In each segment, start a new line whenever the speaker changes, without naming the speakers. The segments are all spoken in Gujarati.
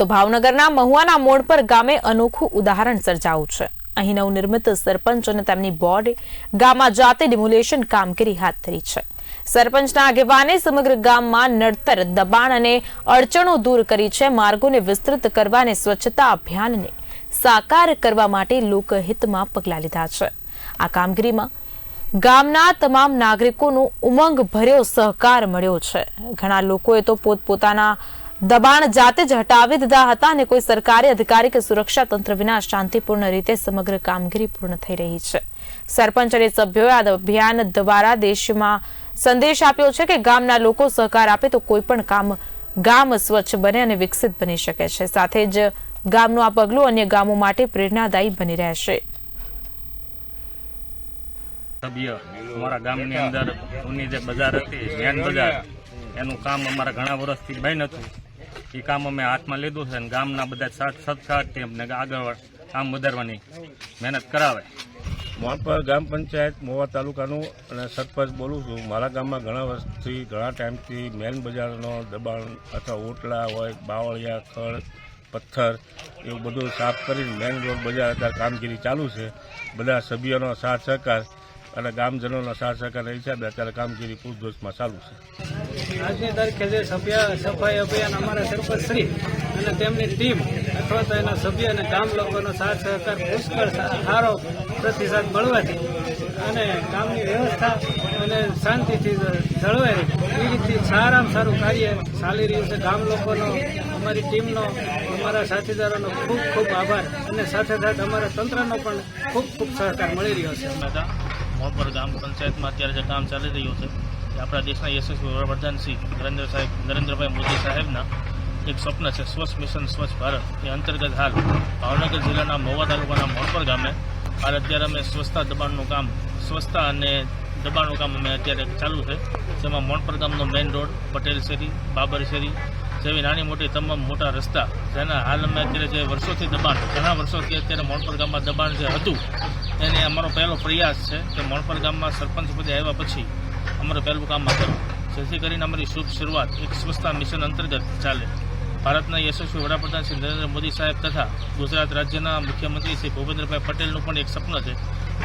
તો ભાવનગરના મહુવાના મોડ પર ગામે અનોખું ઉદાહરણ સર્જાયું છે. અહીં નવનિર્મિત સરપંચ અને તેમની બોર્ડે ગામમાં જાતે ડિમોલેશન કામગીરી હાથ ધરી છે. સરપંચના આગેવાને સમગ્ર ગામમાં નડતર, દબાણ અને અડચણો દૂર કરી છે, માર્ગોને વિસ્તૃત કરવા અને સ્વચ્છતા અભિયાનને સાકાર કરવા માટે લોકહિતમાં પગલાં લીધા છે. આ કામગીરીમાં ગામના તમામ નાગરિકોનો ઉમંગ ભર્યો સહકાર મળ્યો છે. ઘણા લોકોએ તો પોતપોતાના દબાણ જાતે જ હટાવી દીધા હતા અને કોઈ સરકારી અધિકારી કે સુરક્ષા તંત્ર વિના શાંતિપૂર્ણ રીતે સમગ્ર કામગીરી પૂર્ણ થઈ રહી છે. સરપંચ અને સભ્યોએ આ અભિયાન દ્વારા દેશમાં સંદેશ આપ્યો છે કે ગામના લોકો સહકાર આપે તો કોઈ પણ કામ ગામ સ્વચ્છ બને અને વિકસિત બની શકે છે. સાથે જ ગામનું આ પગલું અન્ય ગામો માટે પ્રેરણાદાયી બની રહેશે.
એનું કામ અમારા ઘણા વર્ષથી બંધ હતું. એ કામ અમે હાથમાં લીધું છે અને ગામના બધા સાથ સત્કારથી અમને આગળ કામ વધારવાની મહેનત કરાવે.
મોણપર ગ્રામ પંચાયત મોવા તાલુકાનું અને સરપંચ બોલું છું. મારા ગામમાં ઘણા વર્ષથી, ઘણા ટાઈમથી મેન બજારનો દબાણ અથવા ઓટલા હોય, બાવળિયા ખડ પથ્થર એવું બધું સાફ કરીને મેન રોડ બજાર અત્યારે કામગીરી ચાલુ છે. બધા સભ્યોનો સાથ સહકાર અને ગામજનોનો સાથ સહકાર હિસાબે અત્યારે કામગીરી પૂરજોશમાં ચાલુ છે.
આજની તારીખે જે સભ્ય, સફાઈ અભિયાન અમારા સરપંચ શ્રી અને તેમની ટીમ અથવા તો એના સભ્ય અને ગામ લોકોનો સાથ, સહકાર, પુષ્કળ સારો પ્રતિસાદ મળવાથી અને ગામની વ્યવસ્થા અને શાંતિથી જળવાઈ રહે. એ રીતથી સારામાં સારું કાર્ય ચાલી રહ્યું છે. ગામ લોકોનો, અમારી ટીમનો, અમારા સાથીદારોનો ખૂબ ખૂબ આભાર અને સાથે સાથે અમારા તંત્રનો પણ ખૂબ ખૂબ સહકાર મળી રહ્યો છે.
મોપર ગ્રામ પંચાયતમાં અત્યારે જે કામ ચાલી રહ્યું છે આપણા દેશના યશસ્વી વડાપ્રધાન શ્રી નરેન્દ્ર સાહેબ નરેન્દ્રભાઈ મોદી સાહેબના એક સ્વપ્ન છે, સ્વચ્છ મિશન, સ્વચ્છ ભારત. એ અંતર્ગત હાલ ભાવનગર જિલ્લાના મહુવા તાલુકાના મોણપર ગામે હાલ અત્યારે અમે સ્વચ્છતા દબાણનું કામ સ્વચ્છતા અને દબાણનું કામ અમે અત્યારે ચાલુ છે. જેમાં મોણપર ગામનો મેઇન રોડ પટેલ શેરી બાબર શેરી જેવી નાની મોટી તમામ મોટા રસ્તા જેના હાલ અમે અત્યારે જે વર્ષોથી દબાણ, ઘણા વર્ષોથી અત્યારે મોણપર ગામમાં દબાણ જે હતું, એને અમારો પહેલો પ્રયાસ છે કે મોણપર ગામમાં સરપંચ પદે આવ્યા પછી અમારું પહેલું કામ આ જેથી કરીને અમારી શુભ શરૂઆત એક સ્વચ્છતા મિશન અંતર્ગત ચાલે. ભારતના યશસ્વી વડાપ્રધાન શ્રી નરેન્દ્ર મોદી સાહેબ તથા ગુજરાત રાજ્યના મુખ્યમંત્રી શ્રી ભૂપેન્દ્રભાઈ પટેલનું પણ એક સપનું છે.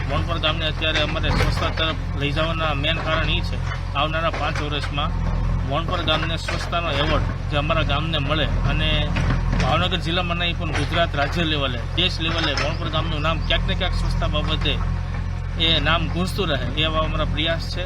મોણપર ગામને અત્યારે અમારે સ્વચ્છતા તરફ લઈ જવાના મેન કારણ એ છે, આવનારા પાંચ વર્ષમાં મોણપર ગામને સ્વચ્છતાનો એવોર્ડ જે અમારા ગામને મળે અને ભાવનગર જિલ્લામાં નહીં, પણ ગુજરાત રાજ્ય લેવલે, દેશ લેવલે મોણપર ગામનું નામ ક્યાંક ને ક્યાંક સ્વચ્છતા બાબતે એ નામ ગુંજતું રહે એવા અમારા પ્રયાસ છે.